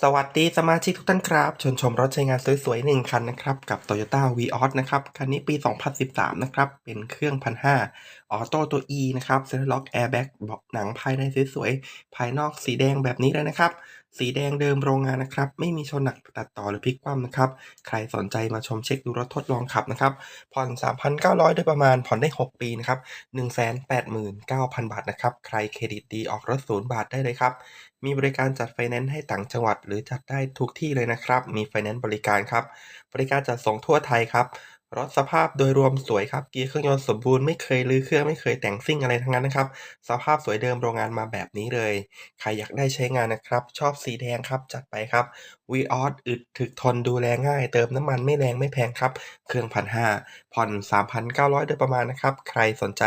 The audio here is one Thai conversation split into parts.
สวัสดีสมาชิกทุกท่านครับชวนชมรถใช้งานสวยๆหนึ่งคันนะครับ กับ Toyota v ีออนะครับ คันนี้ปี 2013 นะครับ เป็นเครื่องพันห้าออโต้ตัว E นะครับ Center Lock Airbag เบาะหนังภายในสวยๆ ภายนอกสีแดงแบบนี้เลยนะครับ สีแดงเดิมโรงงานนะครับ ไม่มีชนหนักตัดต่อหรือพลิกคว่ำนะครับ ใครสนใจมาชมเช็คดูรถทดลองขับนะครับ ผ่อน 3,900 โดยประมาณ ผ่อนได้ 6 ปีนะครับ 189,000 บาทนะครับ ใครเครดิตดีออกรถศูนย์บาทได้เลยครับ มีบริการจัดไฟแนนซ์ให้ต่างจังหวัด หรือจัดได้ทุกที่เลยนะครับ มีไฟแนนซ์บริการครับ บริการจัดส่งทั่วไทยครับ รถสภาพโดยรวมสวยครับเกียร์เครื่องยนต์สมบูรณ์ไม่เคยรื้อเครื่องไม่เคยแต่งซิ่งอะไรทั้งนั้นนะครับ สภาพสวยเดิมโรงงานมาแบบนี้เลย ใครอยากได้ใช้งานนะครับ ชอบสีแดงครับ จัดไปครับ Vios อึดถึกทนดูแลง่าย เติมน้ำมันไม่แรงไม่แพงครับ เครื่อง1,500ผ่อน 3,900 โดยประมาณนะครับ ใครสนใจ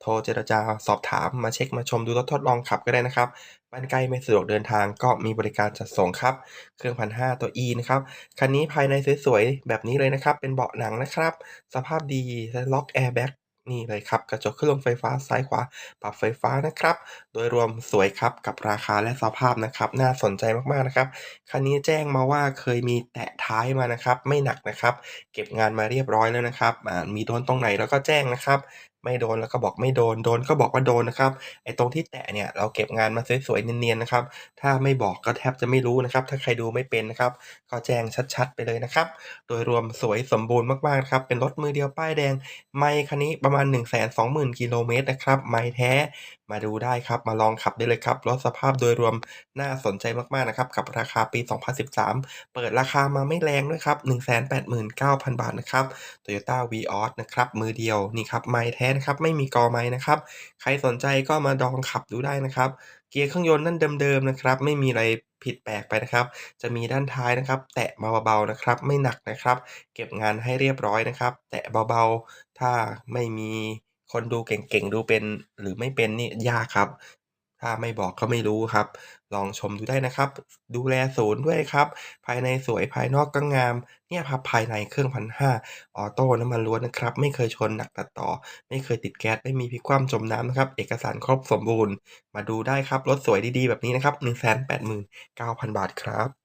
โทรเจรจาสอบถามมาเช็คมาชมดูรถทดลองขับก็ได้นะครับ บ้านใกล้ไม่สะดวกเดินทางก็มีบริการจัดส่งครับ เครื่อง1,500ตัว E นะครับ คันนี้ภายในสวยๆ แบบนี้เลยนะครับ เป็นเบาะหนังนะครับ สภาพดีและล็อกแอร์แบ็กนี่เลยครับ กระจกเครื่องไฟฟ้าซ้ายขวา ปรับไฟฟ้านะครับ โดยรวมสวยครับกับราคาและสภาพนะครับ น่าสนใจมากๆนะครับ คันนี้แจ้งมาว่าเคยมีแตะท้ายมานะครับ ไม่หนักนะครับ เก็บงานมาเรียบร้อยแล้วนะครับมีโดนตรงไหนเราก็แจ้งนะครับ ไม่โดนแล้วก็บอกไม่โดน โดนก็บอกว่าโดนนะครับ ไอ้ตรงที่แตะเนี่ยเราเก็บงานมาสวยๆเนียนๆนะครับ ถ้าไม่บอกก็แทบจะไม่รู้นะครับ ถ้าใครดูไม่เป็นนะครับ ก็แจ้งชัดๆ ไปเลยนะครับ โดยรวมสวยสมบูรณ์มากๆนะครับ เป็นรถมือเดียวป้ายแดง ไมค์คันนี้ประมาณ 120,000กิโลเมตรนะครับ ไมค์แท้มาดูได้ครับ มาลองขับได้เลยครับ รถสภาพโดยรวมน่าสนใจมากๆนะครับ กับราคาปี 2013 เปิดราคามาไม่แรงด้วยครับ 189,000 บาทนะครับ Toyota Vios นะครับ มือเดียว นี่ครับ ไมค์แท้นะครับ ไม่มีกอไมค์นะครับ ใครสนใจก็มาลองขับดูได้นะครับ เกียร์เครื่องยนต์นั่นเดิมๆนะครับ ไม่มีอะไรผิดแปลกไปนะครับ จะมีด้านท้ายนะครับ แตะมาเบาๆนะครับ ไม่หนักนะครับ เก็บงานให้เรียบร้อยนะครับ แตะเบาๆ ถ้าไม่มี คนดูเก่งๆ ดูเป็นหรือไม่เป็นนี่ยากครับ ถ้าไม่บอกก็ไม่รู้ครับ ลองชมดูได้นะครับ ดูแลศูนย์ด้วยครับ ภายในสวยภายนอกก็งาม เนี่ยครับภายในเครื่อง1,500ออโต้น้ำมันล้วนนะครับ ไม่เคยชนหนักตัดต่อ ไม่เคยติดแก๊สไม่มีพิคว่ำจมน้ำนะครับ เอกสารครบสมบูรณ์ มาดูได้ครับรถสวยดีๆแบบนี้นะครับ189,000บาทครับ